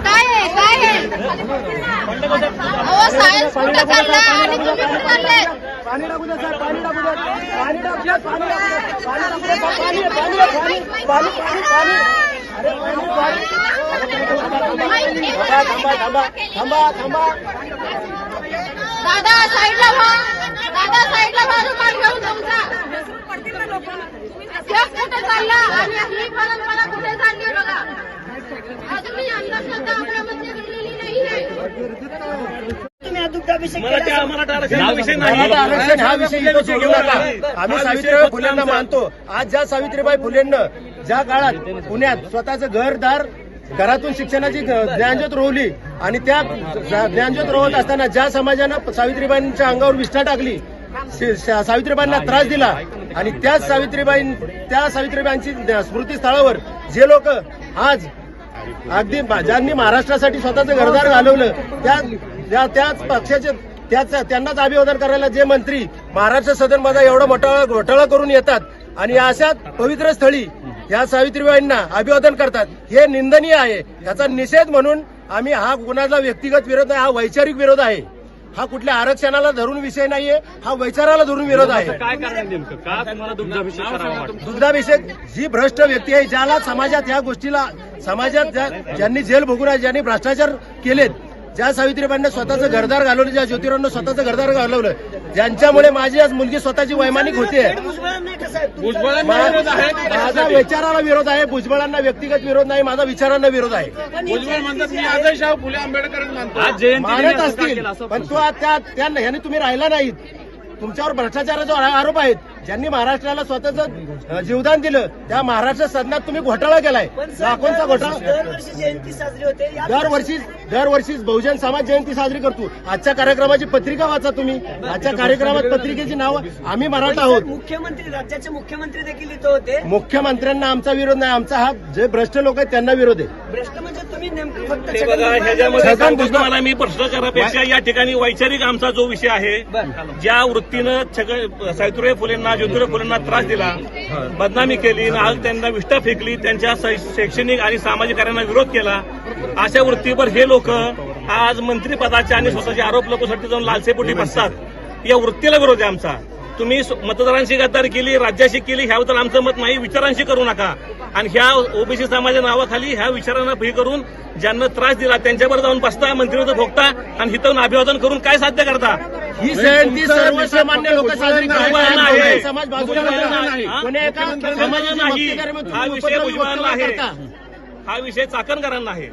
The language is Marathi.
काय आहे? काय आहे? अहो सायन्स कुठं चालला? आणि तुम्ही कुठं चालले पाणी टाकू द्या साहेब पाणी टाकू द्या. पाणी टाकू द्या पाणी टाकू द्या. पाणी टाकू द्या पाणी पाणी पाणी पाणी पाणी अरे पाणी पाणी. थांबा थांबा थांबा थांबा. दादा साईडला व्हा दादा साईडला व्हा रुमाल घेऊन तुमचा जग कुठे चालला आणि ही परंपरा कुठे चालली बघा? अजूनही अंधश्रद्धा आपल्यामध्ये गेलेली तुम्ही आरक्षण हा विषय नका. आम्ही सावित्रीबाई फुलेंना मानतो. आज ज्या सावित्रीबाई फुलेंना ज्या काळात पुण्यात स्वतःचं घरदार घरातून शिक्षणाची ज्ञानज्योत रोवली आणि त्या ज्ञानज्योत रोवत असताना ज्या समाजानं सावित्रीबाईंच्या अंगावर विष्ठा टाकली सावित्रीबाईंना त्रास दिला आणि त्याच सावित्रीबाई त्या सावित्रीबाईंची स्मृतीस्थळावर जे लोक आज अगदी ज्यांनी महाराष्ट्रासाठी स्वतःचं घरदार घालवलं त्या त्याच पक्षाचे त्याच त्यांनाच अभिवादन करायला जे मंत्री महाराष्ट्र सदनमध्ये एवढं मोठा घोटाळा करून येतात आणि अशा पवित्र स्थळी या सावित्रीबाईंना अभिवादन करतात हे निंदनीय आहे. याचा निषेध म्हणून आम्ही हा कुणाचा व्यक्तिगत विरोध आहे हा वैचारिक विरोध आहे. हा कुठल्या आरक्षणाला धरून विषय नाहीये हा वैचाराला धरून विरोध आहे. काय कारण नेमकं? का तुम्हाला दुग्धाभिषेक करावा वाटतो? दुग्धाभिषेक जी भ्रष्ट व्यक्ती आहे ज्याला समाजात या गोष्टीला समाजात ज्या- ज्यांनी जेल भोगून आहे ज्यांनी भ्रष्टाचार केलेत ज्या सावित्रीबाईंना स्वतःचं घरदार घालवलं ज्या ज्योतिरावांना स्वतःचं घरदार घालवलं ज्यांच्यामुळे माझी आज मुलगी स्वतःची वैमानिक होते. भुजबळांना विरोध आहे माझा विचाराला विरोध आहे भुजबळांना व्यक्तिगत विरोध नाही माझा विचारांना विरोध आहे. मानतो. आज जयंती मानत असतील. पण तो आज त्या ह्याने तुम्ही राहिला नाहीत. तुमच्यावर भ्रष्टाचाराचा आरोप आहेत. ज्यांनी महाराष्ट्राला स्वतःचं जीवदान दिलं त्या महाराष्ट्र सदनात तुम्ही घोटाळा केलाय. लाखोंचा घोटाळा दरवर्षी जयंती साजरी होते दरवर्षी दरवर्षी बहुजन समाज जयंती साजरी करतो. आजच्या कार्यक्रमाची पत्रिका वाचा तुम्ही. आजच्या कार्यक्रमात पत्रिकेची नावं आम्ही मराठा आहोत. मुख्यमंत्री राज्याचे मुख्यमंत्री देखील इथं होते. मुख्यमंत्र्यांना आमचा विरोध नाही. आमचा हा जे भ्रष्ट लोक आहेत त्यांना विरोध आहे. भ्रष्ट म्हणजे तुम्ही नेमकं फक्त हे बघा ह्याच्यामध्ये सांगतो तुम्हाला मी भ्रष्टाचारापेक्षा या ठिकाणी वैचारिक आमचा जो विषय आहे ज्या वृत्तीनं सावित्रीबाई फुलेंना ज्योतिराव फुलेंना त्रास दिला बदनामी केली आज त्यांना विष्ठा फेकली त्यांच्या शैक्षणिक आणि सामाजिक कार्यांना विरोध केला. अशा वृत्तीवर हे लोक आज मंत्रीपदाचे आणि स्वतःचे आरोप लोकसाठी जाऊन लालसेपोटी बसतात. या वृत्तीला विरोध आहे आमचा. तुम्ही मतदारांशी गद्दारी केली राज्याशी केली ह्याबद्दल आमचं मत नाही विचारांशी करू नका. आणि ह्या ओबीसी समाजाच्या नावाखाली ह्या विचारांना फी करून ज्यांना त्रास दिला त्यांच्यावर जाऊन बसता मंत्रीवर भोगता आणि हिथून अभिवादन करून काय साध्य करता? ही जयंती सर्वसामान्य लोक साजरी करतात. समाज बाजूला हा विषय भुजबळांना आहे. हा विषय चाकणकरांना आहे